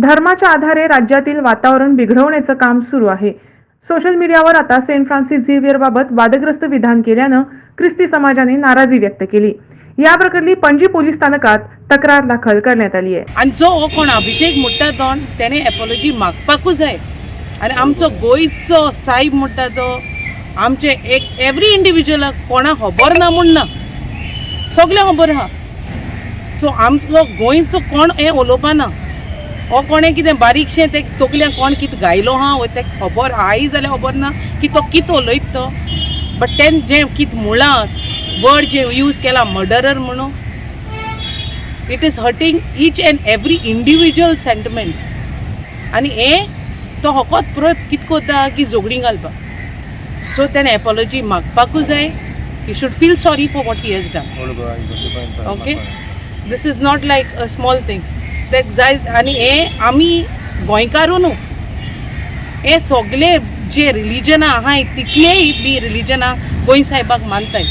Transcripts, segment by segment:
धर्माच्या आधारे राज्यातील वातावरण बिघडवण्याचं काम सुरू आहे. सोशल मीडियावर आता सेंट फ्रान्सिस झेवियरबाबत वादग्रस्त विधान केल्यानं ख्रिस्ती समाजाने नाराजी व्यक्त केली. या प्रकरणी पणजी पोलीस स्थानकात तक्रार दाखल करण्यात आली आहे. आनी जो हो कोण अभिषेक म्हणटा तो तेणे एपॉलॉजी मागपाकूच जाय आनी आमचो गोंयचो साहेब म्हणटा तो आमचे एक एवरी इंडिविज्युअलाक कोणाक खबर ना म्हूण ना सगळें खबर आहा सो आमचो गोंयचो कोण हें उलोवपा ना हो कोणें कितें बारीकशें तें तकल्यान कोण कितें गायलो हा वो तें खबर आहाय जाल्यार खबर ना की तो कितें उलयता तो। बट तें जें कितें मुळांत वर्ड जें यूज केला मर्डरर म्हणून it is hurting each and every individual sentiment आनी हे तो होकोत परत कितें कोत्ता की झोगडीं घालपाक सो तेणें एपॉलॉजी मागपाकूच जाय। He should feel sorry for what he has done okay this is not like a small thing तेक जाय आनी हें आमी गोंयकारू न्हू. हे सगळे जे रिलीजनां आहाय तितलेय बी रिलीजनां गोंय साहेबाक मानताय.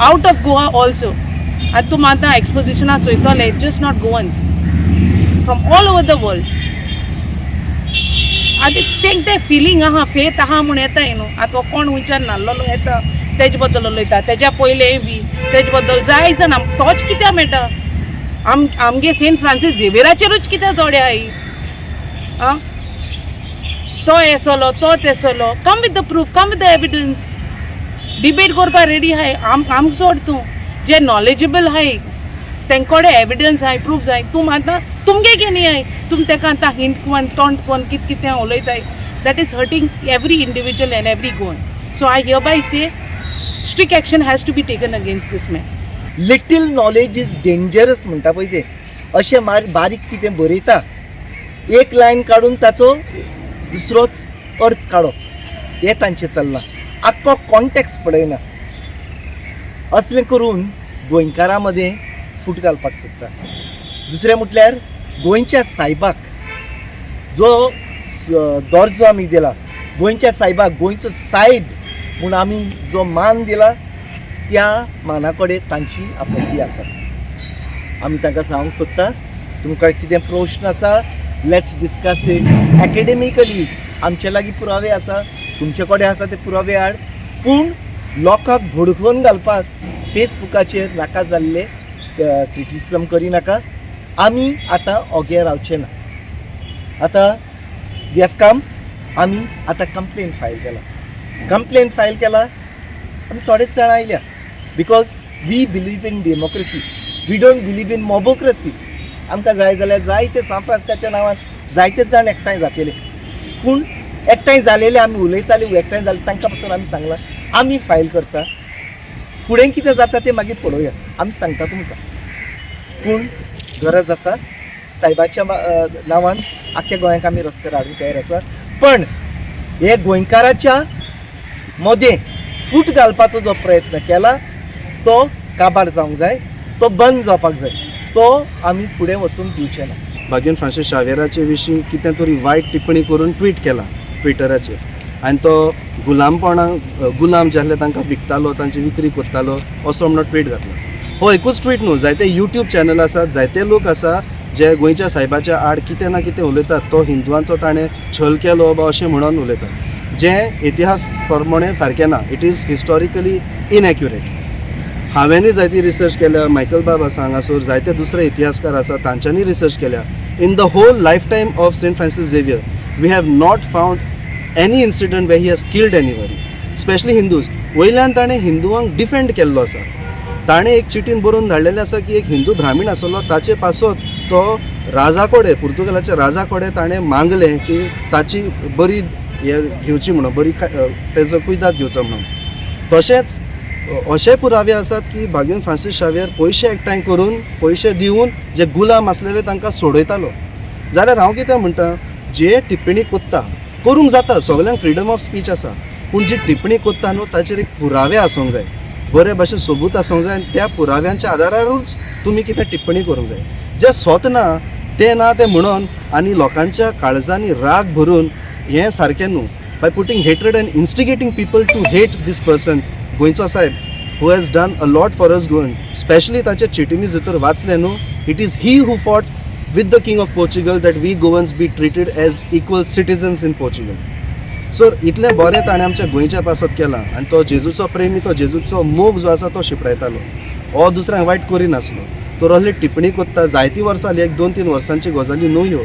आवट ऑफ गोवा ऑल्सो आतां तूं माता एक्सपोजिशनां चोयतले just not Goans from all over the world आतां तेंक तें फिलींग आहा फेथ आहा म्हूण येताय न्हू. आतां हो कोण वयच्यान नाल्लो येता तेजे बद्दल उलयता तेज्या पयलें बी तेजे बद्दल जाय जाण आम तोच कित्याक मेळटा? आम आमगे सेंट फ्रांसीस झेवियराचेरूच कित्याक दोडे आई? आं? तो येसोलो तो तेसोलो. Come with the proof come with the evidence debate करपा रेडी आहाय आम आमक सोड तूं. जे नॉलेजेबल आहाय तेंकोडे एविडन्स आहाय प्रूफ जाय तूं आतां तुमगे घेनी आहाय तुम तेका आतां हिंट कोन टोंट कोन कित कितें उलयताय? That is hurting every individual and every Goan so I hereby say strict action has to be taken against this man little knowledge is dangerous म्हणटा पळय ते अशें मार बारीक कितें बरयता एक लायन काडून ताचो दुसरोच अर्थ काडप हें तांचें चल्लां आख्खो कॉन्टॅक्ट पळयना असलें करून गोंयकारां मदें फूट घालपाक सोदता दुसरें म्हटल्यार गोंयच्या सायबाक जो दर्जो आमी दिला गोंयच्या सायबाक गोंयचो सायब म्हूण आमी जो मान दिला त्या माना कडेन तांची आपत्ती आसा आमी तांकां सांगूंक सोदता तुमकां कितें प्रश्न आसा लेट्स डिस्कस इट एकेडेमिकली आमचे लागीं पुरावे आसा तुमचे कडेन आसा ते पुरावे हाड पूण लोकांक भडकवून घालपाक फेसबुकाचेर नाका जाल्ले क्रिटिसिजम करिनाका आमी आतां ओगे रावचे ना. आतां वी हॅव कम आमी आतां कंप्लेन फायल केला. कंप्लेन फायल केला आमी थोडेच जाणां आयल्या. Because we believe in democracy we don't believe in mobocracy आमकां जाय जाल्यार जायते सांफ्रास्ताच्या नांवान जायतेच जाण एकठांय जातले. पूण एकठांय जालेले आमी उलयताले एकठांय जाले तांकां पासून आमी सांगलां आमी फायल करता. फुडें कितें जाता तें मागीर पळोवया. आमी सांगता तुमकां. पूण गरज आसा सायबाच्या नांवान आख्ख्या गोंयाक आमी रस्त्यार हाडूंक तयार आसा. पण हे गोंयकाराच्या मदें फूट घालपाचो जो प्रयत्न केला तो काबार जावंक जाय तो बंद जावपाक जाय. तो आमी फुडें वचून दिवचे ना. भाग्यन फ्रांसीस शावेराचे विशीं कितें तरी वायट टिप्पणी करून ट्वीट केला ट्विटराचेर. आनी तो गुलामपणां गुलाम जे आसले तांकां विकतालो तांची विक्री करतालो असो म्हणून ट्वीट घातलो. हो एकूच ट्वीट न्हू जायते युट्यूब चॅनल आसात जायते लोक आसा जे गोंयच्या सायबाच्या आड कितें ना कितें उलयतात तो हिंदुवांचो ताणें छल केलो वा अशें म्हणून उलयतात. जें इतिहास प्रमाणे सारकें ना इट इज हिस्टॉरिकली इनएक्युरेट हांवेंनूय जायती रिसर्च केल्या मायकल बाब आसा हांगासर जायते दुसरे इतिहासकार आसा तांच्यांनी रिसर्च केल्या. In the whole life time of Saint Francis Xavier we have not found any incident where he has killed anybody specially Hindus वयल्यान ताणें हिंदुवांक डिफेंड केल्लो आसा ताणें एक चिटीन बरोवन धाडलेलें आसा की एक हिंदू ब्राह्मीण आसलो ताचे पासत तो राजा कोडे पुर्तुगालाच्या राजा कोडे ताणें मागलें की ताची बरी हे घेवची म्हणून बरी तेजो कुयदाद घेवचो म्हणून. तशेंच अशे पुरावे आसात की भाग्यून फ्रांसीस शावेर पयशे एकठांय करून पयशे दिवन जे गुलाम आसलेले तांकां सोडयतालो. जाल्यार हांव कितें म्हणटा जे टिप्पणी कोत्ता करूंक जाता सगल्यांक फ्रिडम ऑफ स्पीच आसा पूण जी टिप्पणी कोत्ता न्हू ताचेर एक पुरावे आसूंक जाय. बरे भाशेन सोबूत आसूंक जाय आनी त्या पुराव्यांच्या आदारारूच तुमी कितें टिप्पणी करूंक जाय. जे स्वत ना ते ना ते म्हणून आनी लोकांच्या काळजांनी राग भरून हें सारकें न्हू. By putting hatred and instigating people to hate this person गोंयचो साहेब who has done a lot for us Goan specially ताचे चिटिनी भितर वाचले न्हू it is he who fought with the king of Portugal that we Goans be treated as equal citizens in Portugal so इतलें बरें ताणें आमच्या गोंयच्या पासत केलां आनी तो जेजूचो प्रेमी तो जेजूचो मोग जो आसा तो शिपडायतालो. हो दुसऱ्यांक वायट करिनासलो तो रहले टिप्पणी कोत्ता जायतीं वर्सां जालीं एक दोन तीन वर्सांची गजाली न्हू ह्यो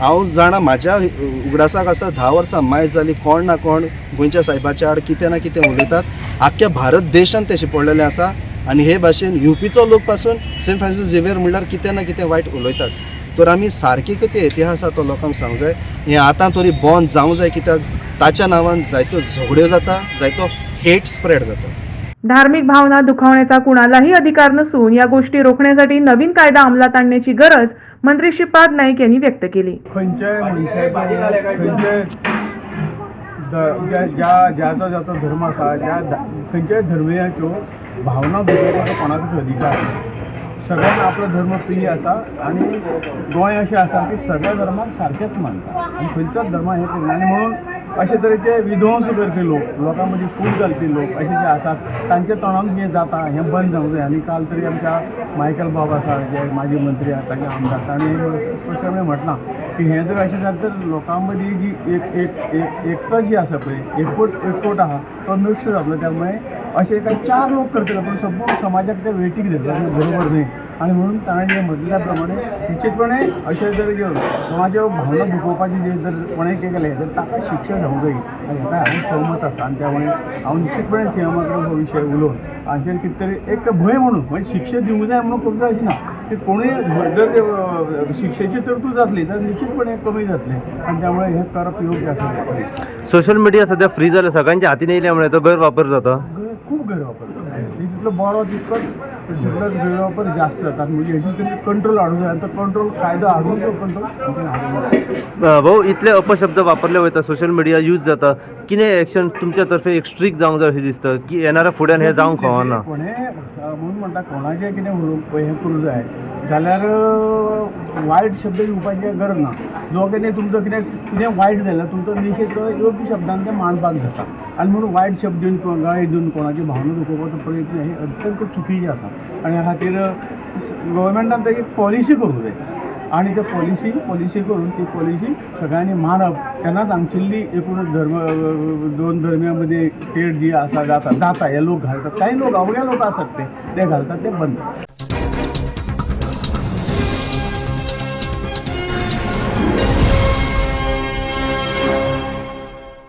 हांव जाणा म्हाज्या उगडासाक आसा धा वर्सां मायज जालीं कोण ना कोण गोंयच्या सायबाच्या आड कितें ना कितें उलयतात आख्ख्या भारत देशांत तें शिंपडलेलें आसा आनी हे भाशेन युपीचो लोक पासून सेंट फ्रांसीस झेवियर म्हणल्यार कितें ना कितें वायट उलयताच तर आमी सारकी कितें इतिहास आसा तो लोकांक सांगूं जाय. हें आतां तरी बंद जावं जाय कित्याक ताच्या नांवान जायत्यो झगड्यो जाता जायतो हेट स्प्रेड जाता. धार्मिक भावना दुखावण्याचा कुणालाही अधिकार नसून या गोष्टी रोखण्यासाठी नवीन कायदा अंमलात आणण्याची गरज मंत्री श्रीपाद नाईक यांनी व्यक्त केली. खंयच्याय मनशाचे खंयच्याय ज्या ज्या ज्याचो ज्याचो धर्म आसा ज्या खंयच्याय धर्मियाच्यो भावना बदलपाचो कोणाकूच अधिकार ना सगळ्यांक आपलो धर्म प्रिय आसा आनी गोंय अशें आसा की सगळ्या धर्माक सारकेंच मानता आनी खंयचोच धर्म हें करिना आनी म्हणून अशे तरेचे विध्वंस करपी लोक. लोकां मदीं फूट घालपी लोक. अशे जे आसात तांच्या तोंडान हें जाता हें बंद जावंक जाय आनी काल तरी आमच्या मायकल बाब आसा जे माजी मंत्री आसा ताचे आमदार. ताणें स्पश्टपणे म्हटलां की हें जर अशें जालें तर लोकां मदीं जी एक एक एक एकता जी आसा पळय एकवट एकवट आहा तो नश्ट जातलो त्यामुळे असे काही चार लोक करतले पण संपूर्ण समाजाक ते वेटीक धरतात बरोबर न्ही. आनी म्हणून ताणें जें म्हटलें त्या प्रमाणे निश्चितपणे अशे जर ज्यो समाज्यो भावना दुखोवपाची जे जर कोणें केलें तर ताका शिक्षा जावंक जायी आनी हेका हांव सहमत आसा आनी त्या मुळे हांव निश्चितपणे सीएमा कडेन हो विशय उलोवन हांचेर कितें तरी एक भंय म्हणून म्हणजे शिक्षा दिवंक जाय म्हणून करूंक जाय अशें ना? की कोणूय जर शिक्षेची तरतूद जातली तर निश्चितपणे कमी जातलें. आनी त्यामुळे हें करप योग्य आसा सोशल मीडिया सध्या फ्री झालं. सगळ्यांच्या हाती येल्यामुळे तो गैरवापर जातो. खूप गैरवापर. जितलो बरो तितलोच तितलोच गैरवापर जास्त जातात. म्हणजे हेची तरी कंट्रोल हाडूंक जाय तो कंट्रोल कायदो हाडून तो कंट्रोल भाऊ इतले अपशब्द वापरले वयता सोशल मिडिया यूज जाता. कितें एक्शन तुमच्या तर्फे एक स्ट्रिक्ट जावंक जाय अशें दिसता. की येणाऱ्या फुड्यान हें जावंक फावना म्हणून म्हणटा कोणाचें कितें हें करूं जाय जाल्यार वायट शब्द येवपाची गरज ना. जो कितें तुमचो कितें कितें वायट जाल्यार तुमचो निशेध योग्य शब्दान तें मांडपाक जाता आनी म्हणून वायट शब्द दिवन किंवा गाळी दिवन कोणाची भावना दुखोवपाचो प्रयत्न हे अत्यंत चुकीचें आसा आनी ह्या खातीर गव्हर्मेंटान ताची पॉलिसी करूंक जाय आनी त्या पॉलिसी पॉलिसी करून ती पॉलिसी सगळ्यांनी मानप. तेन्नाच हांगचिल्ली एकूण धर्म दोन धर्मिया मदीं जी आसा जाता जाता हे लोक घालतात. काही लोक अवघ्या लोक आसात ते. ते घालतात ते बंद.